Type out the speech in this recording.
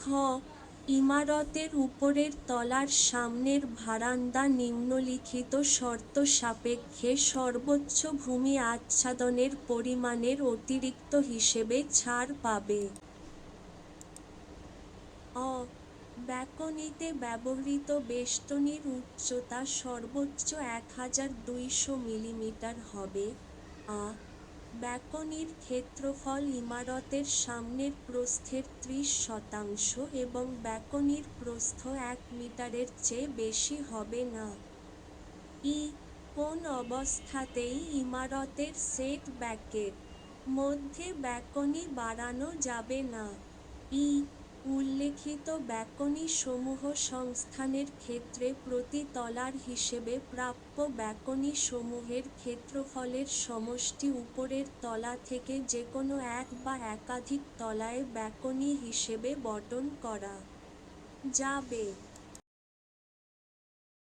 ঘ ইমারতের উপরের তলার সামনের ভারান্দা নিম্নলিখিত শর্ত সাপেক্ষে সর্বোচ্চ ভূমি আচ্ছাদনের পরিমাণের অতিরিক্ত হিসেবে ছাড় পাবে। অ, ব্যাকনিতে ব্যবহৃত বেষ্টনীর উচ্চতা সর্বোচ্চ এক হাজার দুইশো মিলিমিটার হবে। আ ব্যাকনির ক্ষেত্রফল ইমারতের সামনের প্রস্থের ত্রিশ শতাংশ এবং ব্যাকনির প্রস্থ এক মিটারের চেয়ে বেশি হবে না। ই কোন অবস্থাতেই ইমারতের সেট ব্যাকের মধ্যে ব্যাকনি বাড়ানো যাবে না। ই উল্লেখিত ব্যাকনি সমূহ সংস্থানের ক্ষেত্রে প্রতি তলার হিসেবে প্রাপ্য ব্যাকনি সমূহের ক্ষেত্রফলের সমষ্টি উপরের তলা থেকে যেকোনো এক বা একাধিক তলায় ব্যাকনি হিসেবে বটন করা যাবে।